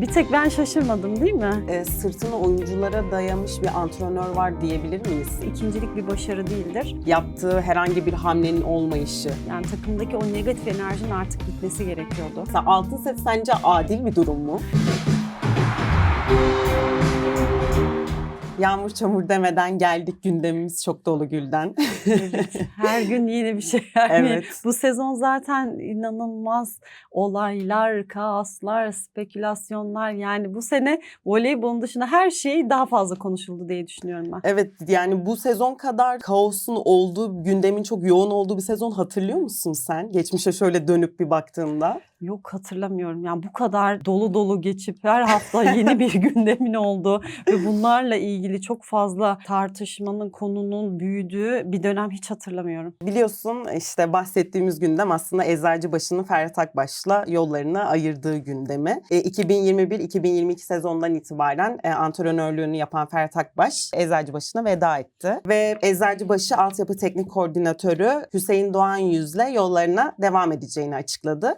Bir tek ben şaşırmadım değil mi? E, sırtını oyunculara dayamış bir antrenör var diyebilir miyiz? İkincilik bir başarı değildir. Yaptığı herhangi bir hamlenin olmayışı. Yani takımdaki o negatif enerjinin artık gitmesi gerekiyordu. Mesela altın set sence adil bir durum mu? Yağmur çamur demeden geldik gündemimiz çok dolu Gülden. Evet, her gün yeni bir şey. Yani Evet. Bu sezon zaten inanılmaz olaylar, kaoslar, spekülasyonlar. Yani bu sene voleybolun dışında her şey daha fazla konuşuldu diye düşünüyorum ben. Evet yani bu sezon kadar kaosun olduğu, gündemin çok yoğun olduğu bir sezon hatırlıyor musun sen? Geçmişe şöyle dönüp bir baktığında. Yok hatırlamıyorum. Yani bu kadar dolu dolu geçip her hafta yeni bir gündemin olduğu ve bunlarla ilgili çok fazla tartışmanın, konunun büyüdüğü bir dönem hiç hatırlamıyorum. Biliyorsun işte bahsettiğimiz gündem aslında Eczacıbaşı'nın Ferhat Akbaş'la yollarını ayırdığı gündemi. E, 2021-2022 sezondan itibaren e, antrenörlüğünü yapan Ferhat Akbaş Eczacıbaşı'na veda etti. Ve Eczacıbaşı Altyapı Teknik Koordinatörü Hüseyin Doğan Yüz'le yollarına devam edeceğini açıkladı.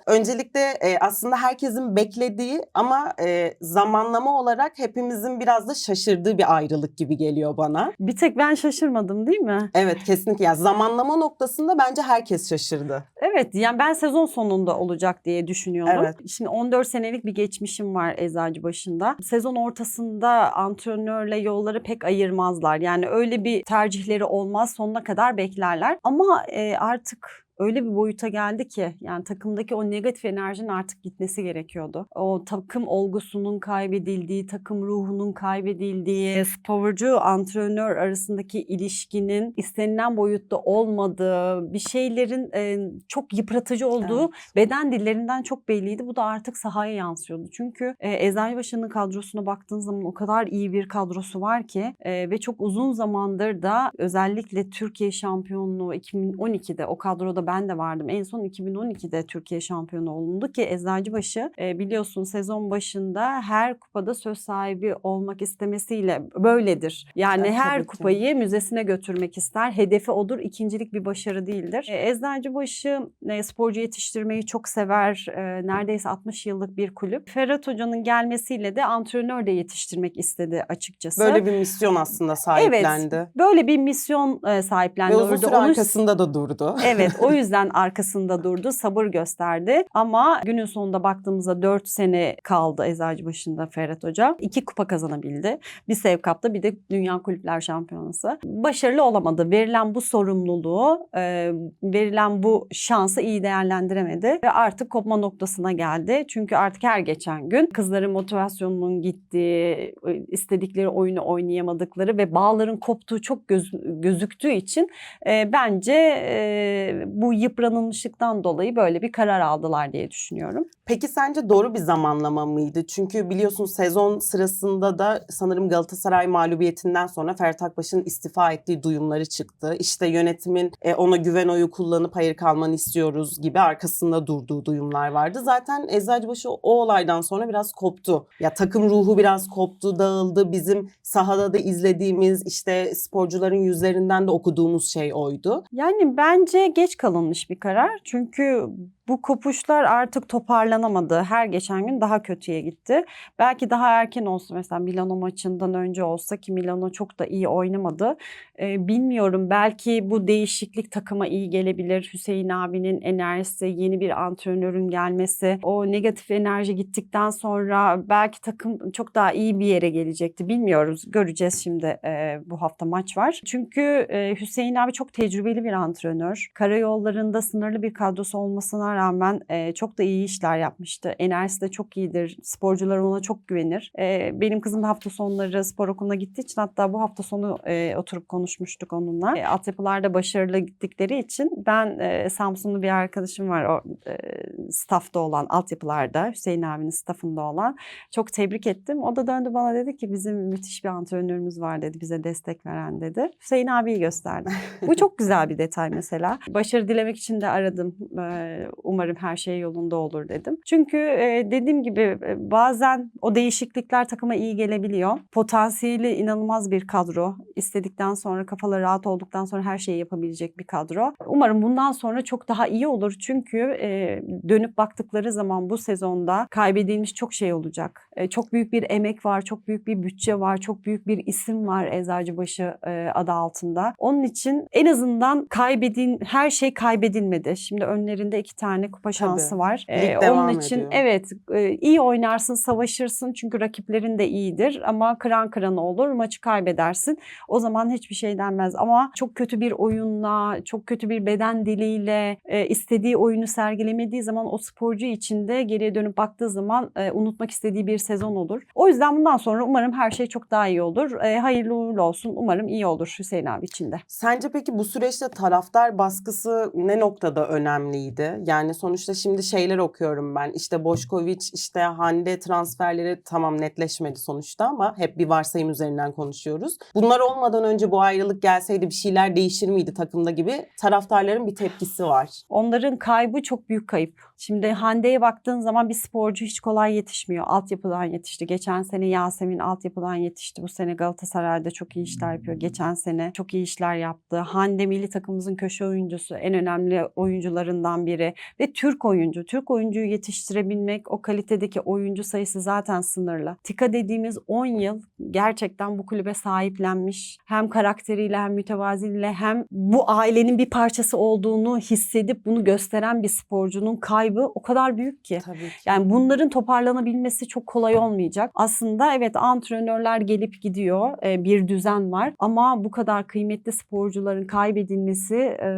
Öncelikle e, aslında herkesin beklediği ama e, zamanlama olarak hepimizin biraz da şaşırdığı bir ayrılık gibi geliyor bana. Bir tek ben şaşırmadım değil mi? Evet kesinlikle. Ya zamanlama noktasında bence herkes şaşırdı. Evet yani ben sezon sonunda olacak diye düşünüyordum. Evet. Şimdi 14 senelik bir geçmişim var Eczacıbaşı'nda. Sezon ortasında antrenörle yolları pek ayırmazlar. Yani öyle bir tercihleri olmaz sonuna kadar beklerler. Ama e, artık öyle bir boyuta geldi ki yani takımdaki o negatif enerjinin artık gitmesi gerekiyordu. O takım olgusunun kaybedildiği, takım ruhunun kaybedildiği, sporcu antrenör arasındaki ilişkinin istenilen boyutta olmadığı, bir şeylerin e, çok yıpratıcı olduğu Evet. beden dillerinden çok belliydi. Bu da artık sahaya yansıyordu. Çünkü e, Eczacıbaşı'nın kadrosuna baktığın zaman o kadar iyi bir kadrosu var ki e, ve çok uzun zamandır da özellikle Türkiye şampiyonluğu 2012'de o kadroda ben de vardım. En son 2012'de Türkiye şampiyonu olundu ki Eczacıbaşı e, biliyorsun sezon başında her kupada söz sahibi olmak istemesiyle böyledir. Yani Evet, her kupayı müzesine götürmek ister. Hedefi odur. İkincilik bir başarı değildir. E, Eczacıbaşı e, sporcu yetiştirmeyi çok sever. E, neredeyse 60 yıllık bir kulüp. Ferhat Hoca'nın gelmesiyle de antrenör de yetiştirmek istedi açıkçası. Böyle bir misyon aslında sahiplendi. Böyle bir misyon e, sahiplendi. Ve uzun süre arkasında da durdu. Evet o yüzden arkasında durdu, sabır gösterdi. Ama günün sonunda baktığımızda 4 sene kaldı Eczacıbaşı'nda Ferhat Hoca. 2 kupa kazanabildi. Bir Sev Cup'ta bir de Dünya Kulüpler Şampiyonası. Başarılı olamadı. Verilen bu sorumluluğu, e, verilen bu şansı iyi değerlendiremedi. Ve artık kopma noktasına geldi. Çünkü artık her geçen gün kızların motivasyonunun gittiği, istedikleri oyunu oynayamadıkları ve bağların koptuğu çok göz- gözüktüğü için e, bence e, bu yıpranılmışlıktan dolayı böyle bir karar aldılar diye düşünüyorum. Peki sence doğru bir zamanlama mıydı? Çünkü biliyorsun sezon sırasında da sanırım Galatasaray mağlubiyetinden sonra Ferhat Akbaş'ın istifa ettiği duyumları çıktı. İşte yönetimin e, ona güven oyu kullanıp hayır kalmanı istiyoruz gibi arkasında durduğu duyumlar vardı. Zaten Eczacıbaşı o olaydan sonra biraz koptu. Ya takım ruhu biraz koptu, dağıldı. Bizim sahada da izlediğimiz işte sporcuların yüzlerinden de okuduğumuz şey oydu. Yani bence geç kalınmış bir karar. Çünkü bu kopuşlar artık toparlanamadı. Her geçen gün daha kötüye gitti. Belki daha erken olsa mesela Milano maçından önce olsa ki Milano çok da iyi oynamadı. Ee, bilmiyorum belki bu değişiklik takıma iyi gelebilir. Hüseyin abinin enerjisi, yeni bir antrenörün gelmesi, o negatif enerji gittikten sonra belki takım çok daha iyi bir yere gelecekti. Bilmiyoruz. Göreceğiz şimdi e, bu hafta maç var. Çünkü e, Hüseyin abi çok tecrübeli bir antrenör. Karayollarında sınırlı bir kadrosu olmasına rağmen e, çok da iyi işler yapmıştı. Enerjisi de çok iyidir. Sporcular ona çok güvenir. E, benim kızım da hafta sonları spor okuluna gittiği için hatta bu hafta sonu e, oturup konuşmuştuk onunla. E, altyapılarda başarılı gittikleri için ben e, Samsunlu bir arkadaşım var o e, staffta olan altyapılarda Hüseyin abinin staffında olan çok tebrik ettim. O da döndü bana dedi ki bizim müthiş bir antrenörümüz var dedi bize destek veren dedi. Hüseyin abiyi gösterdi. Bu çok güzel bir detay mesela. Başarı dilemek için de aradım. Ee, Umarım her şey yolunda olur dedim. Çünkü e, dediğim gibi e, bazen o değişiklikler takıma iyi gelebiliyor. Potansiyeli inanılmaz bir kadro. İstedikten sonra kafaları rahat olduktan sonra her şeyi yapabilecek bir kadro. Umarım bundan sonra çok daha iyi olur. Çünkü e, dönüp baktıkları zaman bu sezonda kaybedilmiş çok şey olacak. Çok büyük bir emek var, çok büyük bir bütçe var, çok büyük bir isim var Eczacıbaşı adı altında. Onun için en azından kaybedin her şey kaybedilmedi. Şimdi önlerinde iki tane kupa şansı var. Lig E, devam onun için ediyor. evet e, iyi oynarsın, savaşırsın çünkü rakiplerin de iyidir ama kıran kırana olur, maçı kaybedersin. O zaman hiçbir şey denmez ama çok kötü bir oyunla, çok kötü bir beden diliyle e, istediği oyunu sergilemediği zaman o sporcu için de geriye dönüp baktığı zaman e, unutmak istediği bir sezon olur. O yüzden bundan sonra umarım her şey çok daha iyi olur. E, hayırlı uğurlu olsun. Umarım iyi olur Hüseyin abi için de. Sence peki bu süreçte taraftar baskısı ne noktada önemliydi? Yani sonuçta şimdi şeyler okuyorum ben. İşte Boşkoviç, işte Hande transferleri tamam netleşmedi sonuçta ama hep bir varsayım üzerinden konuşuyoruz. Bunlar olmadan önce bu ayrılık gelseydi bir şeyler değişir miydi takımda gibi taraftarların bir tepkisi var. Onların kaybı çok büyük kayıp. Şimdi Hande'ye baktığın zaman bir sporcu hiç kolay yetişmiyor. Altyapıdan yetişti. Geçen sene Yasemin altyapıdan yetişti. Bu sene Galatasaray'da çok iyi işler yapıyor. Geçen sene çok iyi işler yaptı. Hande milli takımımızın köşe oyuncusu. En önemli oyuncularından biri. Ve Türk oyuncu. Türk oyuncuyu yetiştirebilmek, o kalitedeki oyuncu sayısı zaten sınırlı. Tika dediğimiz 10 yıl gerçekten bu kulübe sahiplenmiş. Hem karakteriyle hem mütevaziyle hem bu ailenin bir parçası olduğunu hissedip bunu gösteren bir sporcunun kaybı o kadar büyük ki. Tabii ki. Yani bunların toparlanabilmesi çok kolay olmayacak. Aslında evet antrenörler gelip gidiyor. e, bir düzen var. Ama bu kadar kıymetli sporcuların kaybedilmesi e,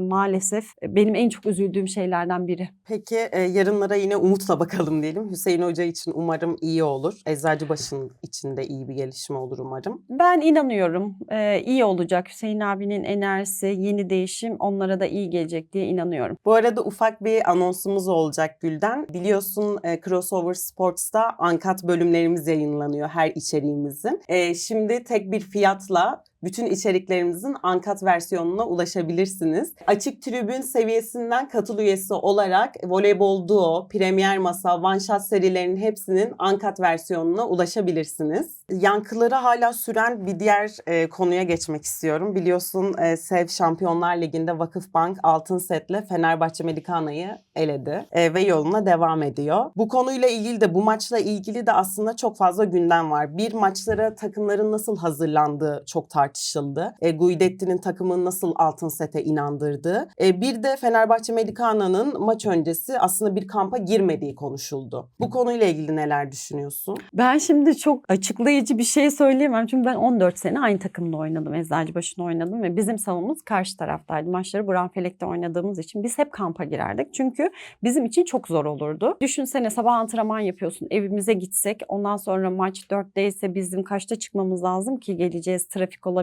maalesef benim en çok üzüldüğüm şeylerden biri. Peki e, yarınlara yine umutla bakalım diyelim. Hüseyin Hoca için umarım iyi olur. Eczacıbaşı'nın için de iyi bir gelişme olur umarım. Ben inanıyorum. e, iyi olacak. Hüseyin abinin enerjisi, yeni değişim onlara da iyi gelecek diye inanıyorum. Bu arada ufak bir anonsumuz olacak Gülden. Biliyorsun e, Crossover Sports'ta Uncut bölümlerimiz yayınlanıyor her içeriğimizin. E, şimdi tek bir fiyatla bütün içeriklerimizin uncut versiyonuna ulaşabilirsiniz. Açık tribün seviyesinden katıl üyesi olarak voleybol duo, premier masa, one shot serilerinin hepsinin uncut versiyonuna ulaşabilirsiniz. Yankıları hala süren bir diğer e, konuya geçmek istiyorum. Biliyorsun e, SEV Şampiyonlar Ligi'nde Vakıfbank altın setle Fenerbahçe Medikana'yı eledi e, ve yoluna devam ediyor. Bu konuyla ilgili de bu maçla ilgili de aslında çok fazla gündem var. Bir maçlara takımların nasıl hazırlandığı çok tartışıldı. E, Guidetti'nin takımın nasıl altın sete inandırdığı. E, bir de Fenerbahçe Medikana'nın maç öncesi aslında bir kampa girmediği konuşuldu. Bu konuyla ilgili neler düşünüyorsun? Ben şimdi çok açıklayıcı bir şey söyleyemem. Çünkü ben 14 sene aynı takımda oynadım. Eczacıbaşı'nda oynadım ve bizim savunmamız karşı taraftaydı. Maçları Buranfelek'te oynadığımız için biz hep kampa girerdik. Çünkü bizim için çok zor olurdu. Düşünsene sabah antrenman yapıyorsun. Evimize gitsek ondan sonra maç 4'teyse bizim kaçta çıkmamız lazım ki geleceğiz. Trafik olabilir.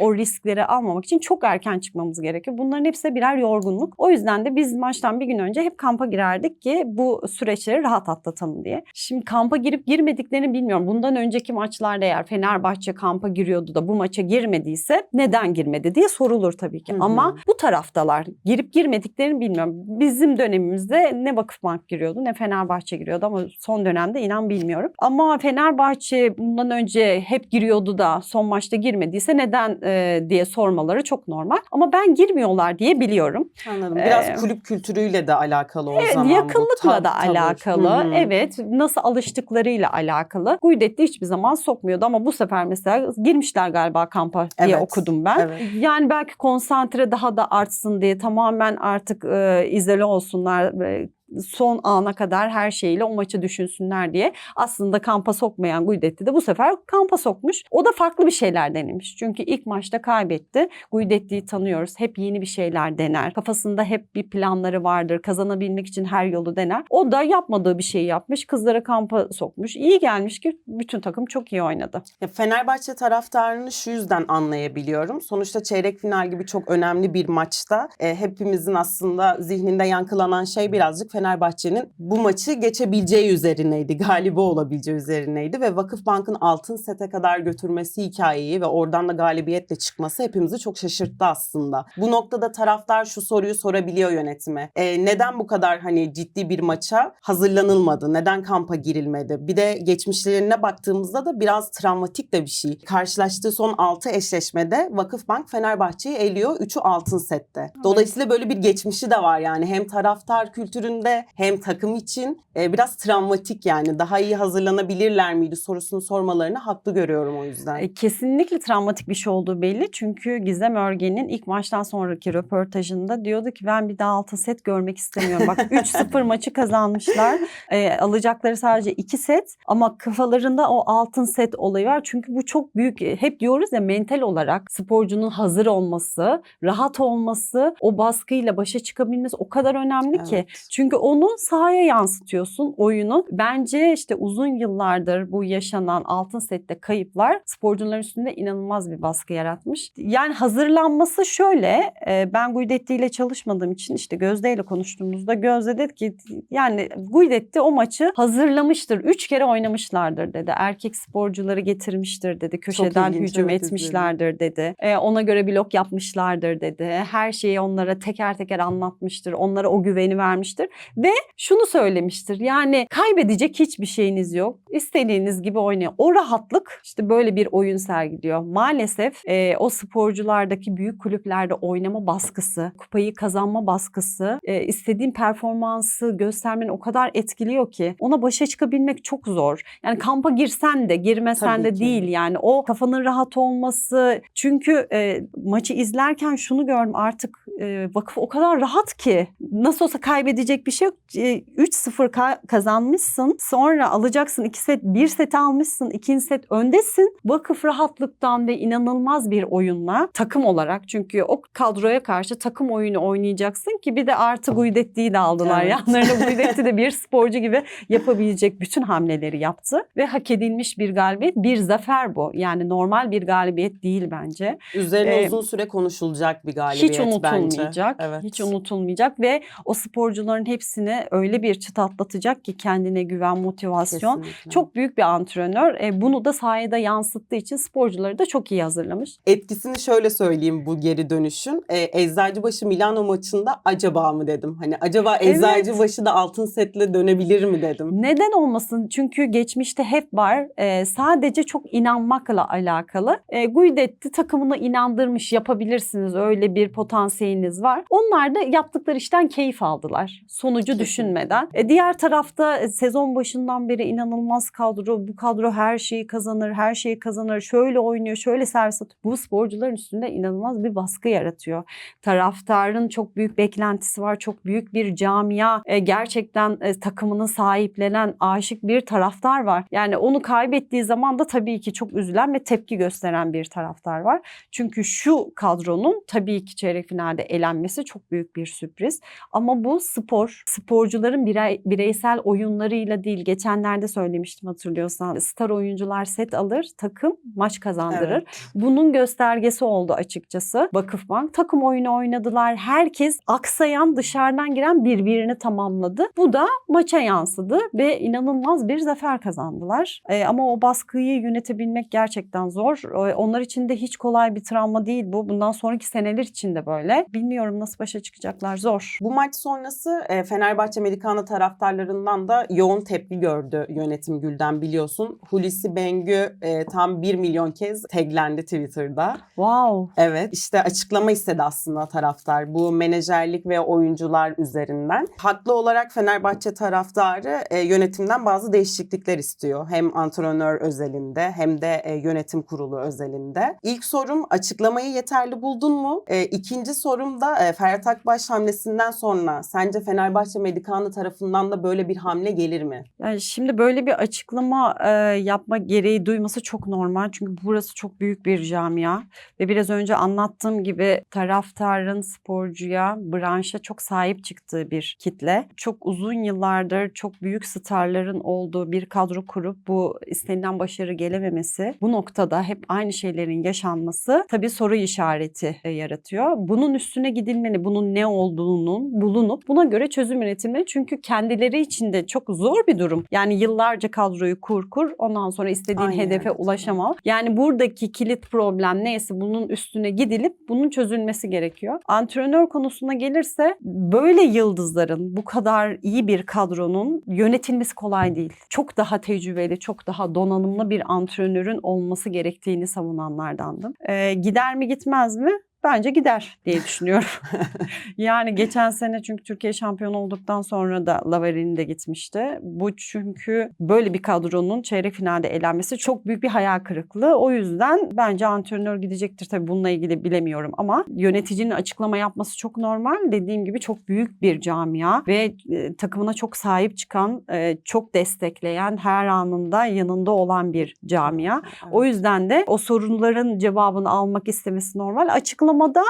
O riskleri almamak için çok erken çıkmamız gerekiyor. Bunların hepsi birer yorgunluk. O yüzden de biz maçtan bir gün önce hep kampa girerdik ki bu süreçleri rahat atlatalım diye. Şimdi kampa girip girmediklerini bilmiyorum. Bundan önceki maçlarda eğer Fenerbahçe kampa giriyordu da bu maça girmediyse neden girmedi diye sorulur tabii ki. Hı hı. Ama bu taraftalar girip girmediklerini bilmiyorum. Bizim dönemimizde ne Vakıfbank giriyordu ne Fenerbahçe giriyordu ama son dönemde inan bilmiyorum. Ama Fenerbahçe bundan önce hep giriyordu da son maçta girmediyse neden e, diye sormaları çok normal. Ama ben girmiyorlar diye biliyorum. Anladım. Biraz Ee, kulüp kültürüyle de alakalı o Evet, zaman yakınlıkla Tav- da tavır. alakalı. Hı hı. Evet, nasıl alıştıklarıyla alakalı. Guidetti hiçbir zaman sokmuyordu ama bu sefer mesela girmişler galiba kampa diye Evet, okudum ben. evet. Yani belki konsantre daha da artsın diye tamamen artık e, izole olsunlar. e, son ana kadar her şeyle o maçı düşünsünler diye aslında kampa sokmayan Guidetti de bu sefer kampa sokmuş. O da farklı bir şeyler denemiş. Çünkü ilk maçta kaybetti. Guidetti'yi tanıyoruz. Hep yeni bir şeyler dener. Kafasında hep bir planları vardır. Kazanabilmek için her yolu dener. O da yapmadığı bir şey yapmış. Kızları kampa sokmuş. İyi gelmiş ki bütün takım çok iyi oynadı. Ya Fenerbahçe taraftarını şu yüzden anlayabiliyorum. Sonuçta çeyrek final gibi çok önemli bir maçta e, hepimizin aslında zihninde yankılanan şey birazcık Fenerbahçe'nin bu maçı geçebileceği üzerineydi. Galibi olabileceği üzerineydi ve Vakıfbank'ın altın sete kadar götürmesi hikayeyi ve oradan da galibiyetle çıkması hepimizi çok şaşırttı aslında. Bu noktada taraftar şu soruyu sorabiliyor yönetime. E, neden bu kadar hani ciddi bir maça hazırlanılmadı? Neden kampa girilmedi? Bir de geçmişlerine baktığımızda da biraz travmatik de bir şey. Karşılaştığı son 6 eşleşmede Vakıfbank Fenerbahçe'yi eliyor. 3'ü altın sette. Dolayısıyla böyle bir geçmişi de var yani. Hem taraftar kültüründe hem takım için e, biraz travmatik yani. Daha iyi hazırlanabilirler miydi sorusunu sormalarını haklı görüyorum o yüzden. E, Kesinlikle travmatik bir şey olduğu belli. Çünkü Gizem Örgen'in ilk maçtan sonraki röportajında diyordu ki ben bir daha altın set görmek istemiyorum. Bak 3-0 maçı kazanmışlar. E, alacakları sadece 2 set ama kafalarında o altın set olayı var. Çünkü bu çok büyük. e, Hep diyoruz ya mental olarak sporcunun hazır olması, rahat olması, o baskıyla başa çıkabilmesi o kadar önemli ki. Evet. Çünkü onu sahaya yansıtıyorsun oyunu. Bence işte uzun yıllardır bu yaşanan altın sette kayıplar sporcuların üstünde inanılmaz bir baskı yaratmış. Yani hazırlanması şöyle e, ben Guidetti ile çalışmadığım için işte Gözde ile konuştuğumuzda Gözde dedi ki yani Guidetti o maçı hazırlamıştır. Üç kere oynamışlardır dedi. Erkek sporcuları getirmiştir dedi. Köşeden ilginç, hücum evet, etmişlerdir dedi. E, ona göre blok yapmışlardır dedi. Her şeyi onlara teker teker anlatmıştır. Onlara o güveni vermiştir. Ve şunu söylemiştir. Yani kaybedecek hiçbir şeyiniz yok. İstediğiniz gibi oynayın. O rahatlık işte böyle bir oyun sergiliyor. Maalesef e, o sporculardaki büyük kulüplerde oynama baskısı, kupayı kazanma baskısı, e, istediğin performansı göstermeni o kadar etkiliyor ki ona başa çıkabilmek çok zor. Yani kampa girsen de girmesen Tabii de ki. değil yani o kafanın rahat olması. Çünkü e, maçı izlerken şunu gördüm artık e, vakıf o kadar rahat ki nasıl olsa kaybedecek bir şey yok. E, 3-0 ka- kazanmışsın sonra alacaksın 2 set 1 set almışsın ikinci set öndesin. Vakıf rahatlıktan ve inanılmaz bir oyunla takım olarak çünkü o kadroya karşı takım oyunu oynayacaksın ki bir de artı Guidetti'yi de aldılar. Evet. Yanlarına Guidetti de bir sporcu gibi yapabilecek bütün hamleleri yaptı ve hak edilmiş bir galibiyet bir zafer bu. Yani normal bir galibiyet değil bence. Üzerine Ee, uzun süre konuşulacak bir galibiyet Hiç bence. unutulmayacak. Evet. Hiç unutulmayacak ve o sporcuların hepsini öyle bir çıta atlatacak ki kendine güven, motivasyon. Kesinlikle. Çok büyük bir antrenör. E, bunu da sahada yansıttığı için sporcuları da çok iyi hazırlamış. Etkisini şöyle söyleyeyim bu geri dönüşün. Ee, Eczacıbaşı Milano maçında acaba mı dedim. Hani acaba Evet. Eczacıbaşı da altın setle dönebilir mi dedim. Neden olmasın? Çünkü geçmişte hep var. E, sadece çok inanmakla alakalı. E, Guidetti takımını inandırmış yapabilirsiniz. Öyle bir potansiyeliniz var. Onlar da yaptıkları işten keyif aldılar. Sonucu düşünmeden. E, diğer tarafta e, sezon başından beri inanılmaz kadro. Bu kadro her şeyi kazanır, her şeyi kazanır. Şöyle oynuyor, şöyle servis atıyor. Bu sporcuların üstünde inanılmaz bir baskı yaratıyor. Taraftarın çok büyük beklentisi var. Çok büyük bir camia. E, gerçekten e, takımını sahiplenen aşık bir taraftar var. Yani onu kaybettiği zaman da tabii ki çok üzülen ve tepki gösteren bir taraftar var. Çünkü şu kadronun tabii ki çeyrek finalde elenmesi çok büyük bir sürpriz. Ama bu spor, sporcuların birey, bireysel oyunlarıyla değil. Geçenlerde söylemiştim hatırlıyorsan. Star oyuncular set alır, takım maç kazandırır. Evet. Bunun göstergesi oldu açıkçası. Vakıfbank takım oyunu oynadılar. Herkes aksayan dışarıdan giren birbirini tamamladı. Bu da maça yansıdı ve inanılmaz bir zafer kazandılar. Ee, ama o baskıyı yönetebilmek gerçekten zor. Ee, onlar için de hiç kolay bir travma değil bu. Bundan sonraki seneler için de böyle. Bilmiyorum nasıl başa çıkacaklar. Zor. Bu maç sonrası e, Fenerbahçe Medikana taraftarlarından da yoğun tepki gördü yönetim Gül'den biliyorsun. Hulusi Bengü e, tam 1 milyon kez taglendi Twitter'da. Wow. Evet işte açıklama istedi aslında taraftar bu menajerlik ve oyuncular üzerinden. Haklı olarak Fenerbahçe taraftarı e, yönetimden bazı değişiklikler istiyor. Hem antrenör özelinde hem de e, yönetim kurulu özelinde. İlk sorum açıklamayı yeterli buldun mu? E, ikinci sorum da e, Ferhat Akbaş hamlesinden sonra sence Fenerbahçe Medikanı tarafından da böyle bir hamle gelir mi? Yani şimdi böyle bir açıklama e, yapma gereği duyması çok normal. Çünkü burası çok büyük bir camia. Ve biraz önce anlattığım gibi taraftarın sporcuya, branşa çok sahip çıktığı bir kitle. Çok uzun yıllardır çok büyük starların olduğu bir kadro kurup bu istenilen başarı gelememesi, bu noktada hep aynı şeylerin yaşanması tabii soru işareti e, yaratıyor. Bunun üstüne gidilmeli, bunun ne olduğunun bulunup buna göre çözüm çözüm üretilmeli. Çünkü kendileri için de çok zor bir durum. Yani yıllarca kadroyu kur kur ondan sonra istediğin Aynen, hedefe ulaşamam. Yani buradaki kilit problem neyse bunun üstüne gidilip bunun çözülmesi gerekiyor. Antrenör konusuna gelirse böyle yıldızların bu kadar iyi bir kadronun yönetilmesi kolay değil. Çok daha tecrübeli, çok daha donanımlı bir antrenörün olması gerektiğini savunanlardandım. Ee, gider mi gitmez mi? Bence gider diye düşünüyorum. yani geçen sene çünkü Türkiye şampiyonu olduktan sonra da Lavarini de gitmişti. Bu çünkü böyle bir kadronun çeyrek finalde elenmesi çok büyük bir hayal kırıklığı. O yüzden bence antrenör gidecektir. Tabii bununla ilgili bilemiyorum ama yöneticinin açıklama yapması çok normal. Dediğim gibi çok büyük bir camia ve e, takımına çok sahip çıkan, e, çok destekleyen, her anında yanında olan bir camia. O yüzden de o sorunların cevabını almak istemesi normal. Açıklamada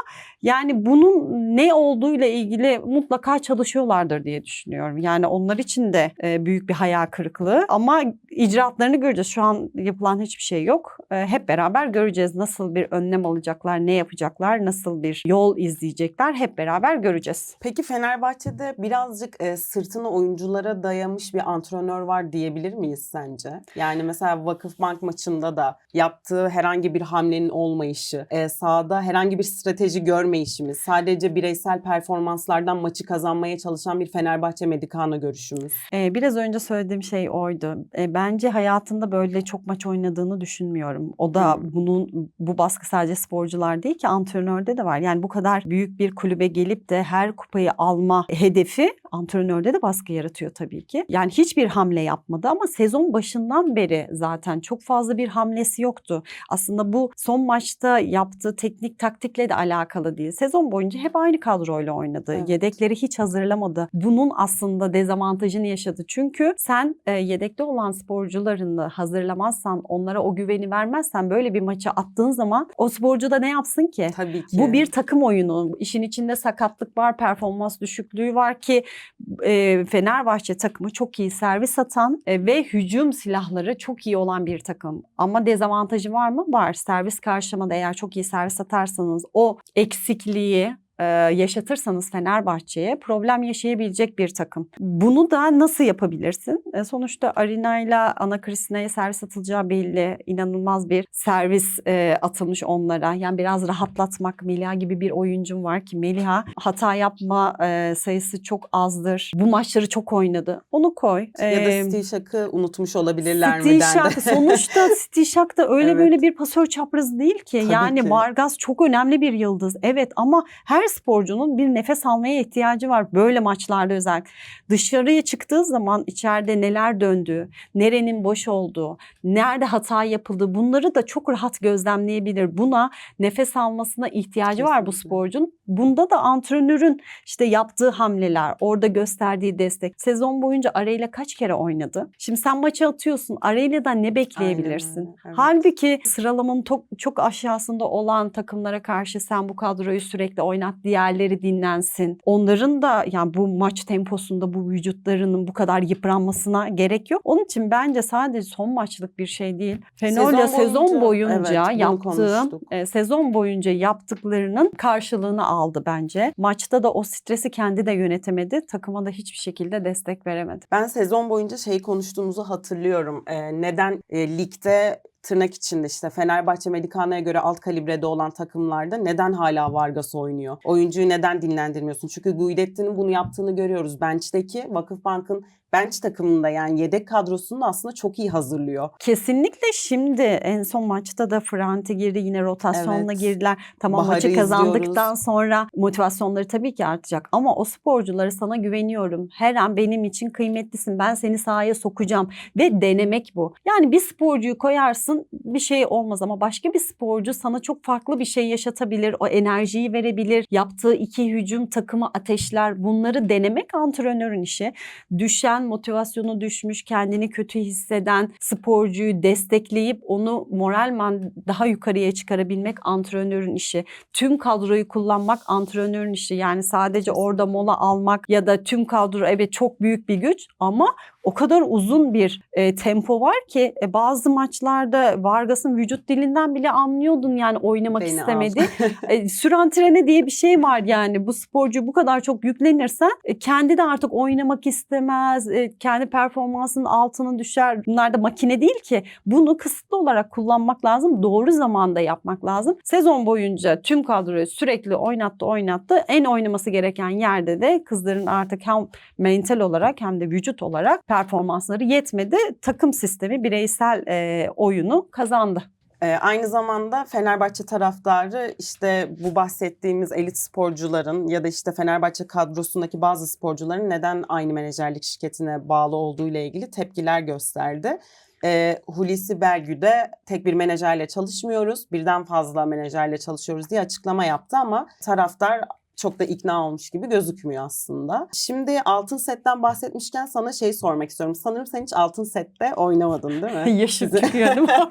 yani bunun ne olduğuyla ilgili mutlaka çalışıyorlardır diye düşünüyorum. Yani onlar için de e, büyük bir hayal kırıklığı ama icraatlarını göreceğiz. Şu an yapılan hiçbir şey yok. E, hep beraber göreceğiz nasıl bir önlem alacaklar, ne yapacaklar, nasıl bir yol izleyecekler hep beraber göreceğiz. Peki Fenerbahçe'de birazcık e, sırtını oyunculara dayamış bir antrenör var diyebilir miyiz sence? Yani mesela Vakıfbank maçında da yaptığı herhangi bir hamlenin olmayışı, sahada herhangi bir strateji görmeyişimiz, sadece bireysel performanslardan maçı kazanmaya çalışan bir Fenerbahçe Medikana görüşümüz. Ee, biraz önce söylediğim şey oydu. Ee, bence hayatında böyle çok maç oynadığını düşünmüyorum. O da Hmm. bunun bu baskı sadece sporcular değil ki antrenörde de var. Yani bu kadar büyük bir kulübe gelip de her kupayı alma hedefi antrenörde de baskı yaratıyor tabii ki. Yani hiçbir hamle yapmadı ama sezon başından beri zaten çok fazla bir hamlesi yoktu. Aslında bu son maçta yaptığı teknik taktikle de alakalı değil. Sezon boyunca hep aynı kadroyla oynadı. Evet. Yedekleri hiç hazırlamadı. Bunun aslında dezavantajını yaşadı. Çünkü sen e, yedekte olan sporcularını hazırlamazsan, onlara o güveni vermezsen böyle bir maça attığın zaman o sporcu da ne yapsın ki? Tabii ki. Bu bir takım oyunu. İşin içinde sakatlık var, performans düşüklüğü var ki e, Fenerbahçe takımı çok iyi servis atan e, ve hücum silahları çok iyi olan bir takım. Ama dezavantajı var mı? Var. Servis karşılamada eğer çok iyi servis atarsanız o eksikliği e, yaşatırsanız Fenerbahçe'ye problem yaşayabilecek bir takım. Bunu da nasıl yapabilirsin? E, sonuçta Arina ile Ana Kristina'ya servis atılacağı belli. İnanılmaz bir servis e, atılmış onlara. Yani biraz rahatlatmak. Meliha gibi bir oyuncum var ki Meliha hata yapma e, sayısı çok azdır. Bu maçları çok oynadı. Onu koy. ya da Stishak'ı unutmuş olabilirler mi Steel dendi. Shock, sonuçta Steel Shock da öyle Evet. böyle bir pasör çaprazı değil ki. Tabii yani ki. Vargas çok önemli bir yıldız. Evet ama her sporcunun bir nefes almaya ihtiyacı var. Böyle maçlarda özellikle. Dışarıya çıktığı zaman içeride neler döndüğü, nerenin boş olduğu, nerede hata yapıldığı bunları da çok rahat gözlemleyebilir. Buna nefes almasına ihtiyacı var bu Kesinlikle. sporcunun. Bunda da antrenörün işte yaptığı hamleler, orada gösterdiği destek. Sezon boyunca arayla kaç kere oynadı? Şimdi sen maça atıyorsun. Arayla da ne bekleyebilirsin? öyle, evet. Halbuki sıralamanın çok, çok aşağısında olan takımlara karşı sen bu kadroyu sürekli oynat, diğerleri dinlensin. Onların da yani bu maç temposunda bu vücutlarının bu kadar yıpranmasına gerek yok. Onun için bence sadece son maçlık bir şey değil. Fenolya Sezon sezon boyunca, boyunca, evet, yaptığı e, sezon boyunca yaptıklarının karşılığını aldı bence. Maçta da o stresi kendi de yönetemedi. Takıma da hiçbir şekilde destek veremedi. Ben sezon boyunca şey konuştuğumuzu hatırlıyorum. Ee, neden e, ligde tırnak içinde işte Fenerbahçe Medikana'ya göre alt kalibrede olan takımlarda neden hala Vargas oynuyor? Oyuncuyu neden dinlendirmiyorsun? Çünkü Guidetti'nin bunu yaptığını görüyoruz. Bench'teki Vakıfbank'ın bench takımında yani yedek kadrosunu da aslında çok iyi hazırlıyor. Kesinlikle şimdi en son maçta da Franti girdi yine rotasyonla Evet. girdiler. Tamam Bahar'ı maçı kazandıktan izliyoruz. sonra motivasyonları tabii ki artacak. Ama o sporcuları sana güveniyorum. Her an benim için kıymetlisin. Ben seni sahaya sokacağım. Ve denemek bu. Yani bir sporcuyu koyarsın bir şey olmaz ama başka bir sporcu sana çok farklı bir şey yaşatabilir. O enerjiyi verebilir. Yaptığı iki hücum takımı ateşler. Bunları denemek antrenörün işi. Düşen, motivasyonu düşmüş, kendini kötü hisseden sporcuyu destekleyip onu moralman daha yukarıya çıkarabilmek antrenörün işi. Tüm kadroyu kullanmak antrenörün işi. Yani sadece orada mola almak ya da tüm kadro evet çok büyük bir güç ama o kadar uzun bir e, tempo var ki e, bazı maçlarda Vargas'ın vücut dilinden bile anlıyordun yani oynamak Beni istemedi. e, süren trene diye bir şey var yani bu sporcu bu kadar çok yüklenirsen e, kendi de artık oynamak istemez. e, kendi performansının altına düşer. Bunlar da makine değil ki. Bunu kısıtlı olarak kullanmak lazım. Doğru zamanda yapmak lazım. Sezon boyunca tüm kadroyu sürekli oynattı oynattı. En oynaması gereken yerde de kızların artık hem mental olarak hem de vücut olarak performansları yetmedi. Takım sistemi bireysel e, oyunu kazandı. Ee, aynı zamanda Fenerbahçe taraftarı işte bu bahsettiğimiz elit sporcuların ya da işte Fenerbahçe kadrosundaki bazı sporcuların neden aynı menajerlik şirketine bağlı olduğu ile ilgili tepkiler gösterdi. Ee, Hulusi Belgü'de tek bir menajerle çalışmıyoruz, birden fazla menajerle çalışıyoruz diye açıklama yaptı ama taraftar çok da ikna olmuş gibi gözükmüyor aslında. Şimdi altın setten bahsetmişken sana şey sormak istiyorum. Sanırım sen hiç altın sette oynamadın değil mi? Yaşım çıkıyor değil mi?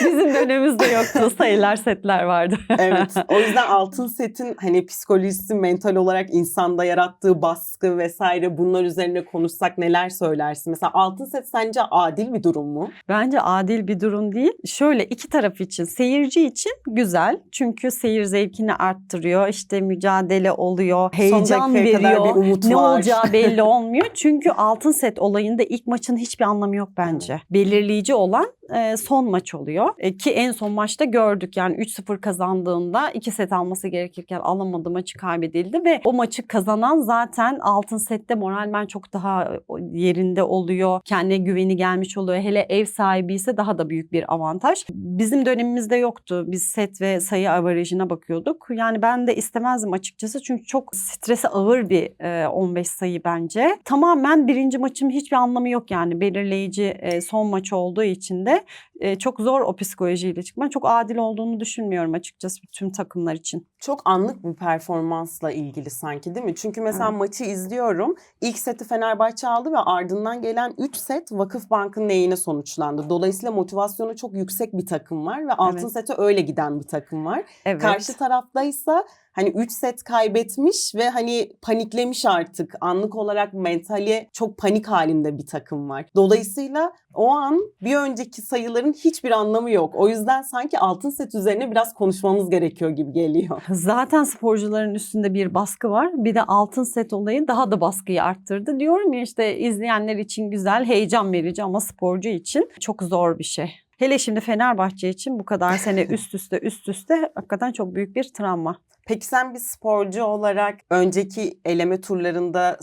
Bizim dönemimizde yoktu. Sayılar setler vardı. evet. O yüzden altın setin hani psikolojisi, mental olarak insanda yarattığı baskı vesaire bunlar üzerine konuşsak neler söylersin? Mesela altın set sence adil bir durum mu? Bence adil bir durum değil. Şöyle iki taraf için, seyirci için güzel. Çünkü seyir zevkini arttırıyor. İşte mücadele oluyor, heyecan veriyor. bir umut ne var. olacağı belli olmuyor. Çünkü altın set olayında ilk maçın hiçbir anlamı yok bence. Belirleyici olan e, son maç oluyor. E, ki en son maçta gördük yani 3-0 kazandığında 2 set alması gerekirken alamadı maçı kaybedildi ve o maçı kazanan zaten altın sette moralmen çok daha yerinde oluyor. Kendine güveni gelmiş oluyor. Hele ev sahibi ise daha da büyük bir avantaj. Bizim dönemimizde yoktu. Biz set ve sayı avarajına bakıyorduk. Yani ben de istemezdim açıkçası çünkü çok stresi ağır bir e, 15 sayı bence. Tamamen birinci maçın hiçbir anlamı yok yani belirleyici e, son maç olduğu için de e, çok zor o psikolojiyle çıkmak. Çok adil olduğunu düşünmüyorum açıkçası tüm takımlar için. Çok anlık bir performansla ilgili sanki değil mi? Çünkü mesela Evet. maçı izliyorum. İlk seti Fenerbahçe aldı ve ardından gelen 3 set Vakıfbank'ın lehine sonuçlandı. Dolayısıyla motivasyonu çok yüksek bir takım var ve altın Evet. sete öyle giden bir takım var. Evet. Karşı taraftaysa hani 3 set kaybetmiş ve hani paniklemiş artık. Anlık olarak mentali çok panik halinde bir takım var. Dolayısıyla o an bir önceki sayıların hiçbir anlamı yok. O yüzden sanki altın set üzerine biraz konuşmamız gerekiyor gibi geliyor. Zaten sporcuların üstünde bir baskı var. Bir de altın set olayı daha da baskıyı arttırdı. Diyorum ya işte izleyenler için güzel, heyecan verici ama sporcu için çok zor bir şey. Hele şimdi Fenerbahçe için bu kadar sene üst üste üst üste hakikaten çok büyük bir travma. Peki sen bir sporcu olarak önceki eleme turlarında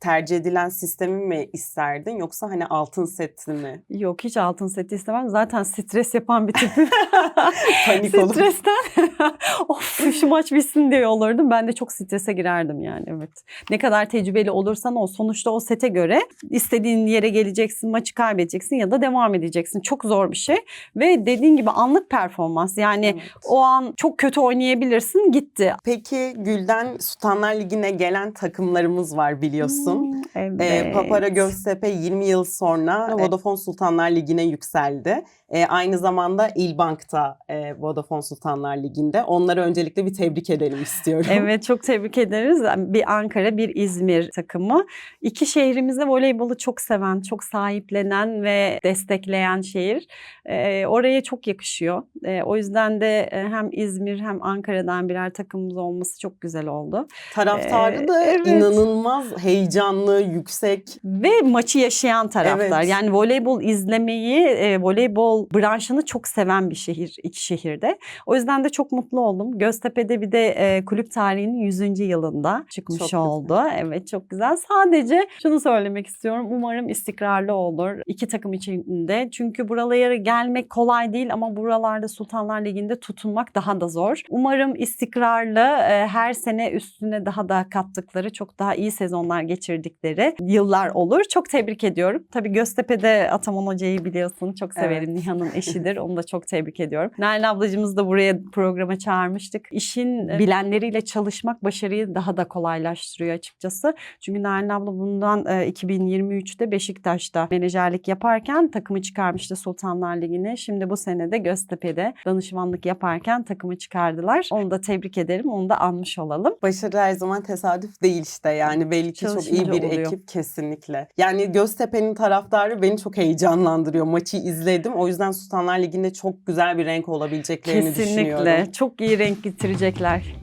tercih edilen sistemi mi isterdin yoksa hani altın setli mi? Yok hiç altın seti istemem. Zaten stres yapan bir tipim. Panik olup. Stresten of şu maç bitsin diye olurdum. Ben de çok strese girerdim yani evet. Ne kadar tecrübeli olursan ol sonuçta o sete göre istediğin yere geleceksin, maçı kaybedeceksin ya da devam edeceksin. Çok zor bir şey ve dediğin gibi anlık performans. Yani Evet. o an çok kötü oynayabilirsin gitti. Peki Gül'den Sultanlar Ligi'ne gelen takımlarımız var biliyorsun. Hmm, Ee, Evet. Papara Göztepe 20 yıl sonra Evet. Vodafone Sultanlar Ligi'ne yükseldi. Ee, aynı zamanda İlbank'ta e, Vodafone Sultanlar Ligi'nde. Onları öncelikle bir tebrik edelim istiyorum. Evet çok tebrik ederiz. Bir Ankara, bir İzmir takımı. İki şehrimizde voleybolu çok seven, çok sahiplenen ve destekleyen şehir. Ee, oraya çok yakışıyor. Ee, o yüzden de e, hem İzmir hem Ankara'dan birer takımımız olması çok güzel oldu. Taraftarı Ee, da evet. inanılmaz heyecanlı, yüksek. Ve maçı yaşayan taraftar. Evet. Yani voleybol izlemeyi, e, voleybol branşını çok seven bir şehir, iki şehirde. O yüzden de çok mutlu oldum. Göztepe'de bir de e, kulüp tarihinin 100. yılında çıkmış Çok güzel. oldu. Evet çok güzel. Sadece şunu söylemek istiyorum. Umarım istikrarlı olur iki takım içinde. Çünkü buralara gelmek kolay değil ama buralarda Sultanlar Ligi'nde tutunmak daha da zor. Umarım istikrarlı e, her sene üstüne daha da kattıkları çok daha iyi sezonlar geçirdikleri yıllar olur. Çok tebrik ediyorum. Tabii Göztepe'de Ataman Hoca'yı biliyorsun. Çok severim. Evet. Nihan'ın eşidir. Onu da çok tebrik ediyorum. Nalan ablacığımızı da buraya programa çağırmıştık. İşin e, bilenleriyle çalışmak başarıyı daha da kolaylaştırıyor açıkçası. Çünkü Nalan abla bundan e, 2023'te Beşiktaş'ta menajerlik yaparken takımı çıkarmıştı Sultanlar Ligi'ne. Şimdi bu sene de Göztepe'de danışmanlık yaparken takımı çıkardılar. Onu da tebrik ederim. Onu da anmış olalım. Başarı her zaman tesadüf değil işte yani belli ki çok iyi bir oluyor. ekip kesinlikle. Yani Göztepe'nin taraftarı beni çok heyecanlandırıyor. Maçı izledim. O yüzden Sultanlar Ligi'nde çok güzel bir renk olabileceklerini düşünüyorum. Kesinlikle. Çok iyi renk getirecekler.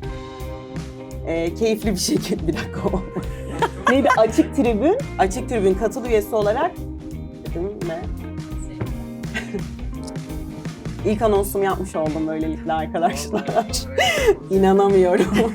Ee, keyifli bir şekilde bir dakika o. Neydi? Açık Tribün. Açık Tribün katıl üyesi olarak dedim ve İlk anonsumu yapmış oldum böylelikle arkadaşlar. İnanamıyorum.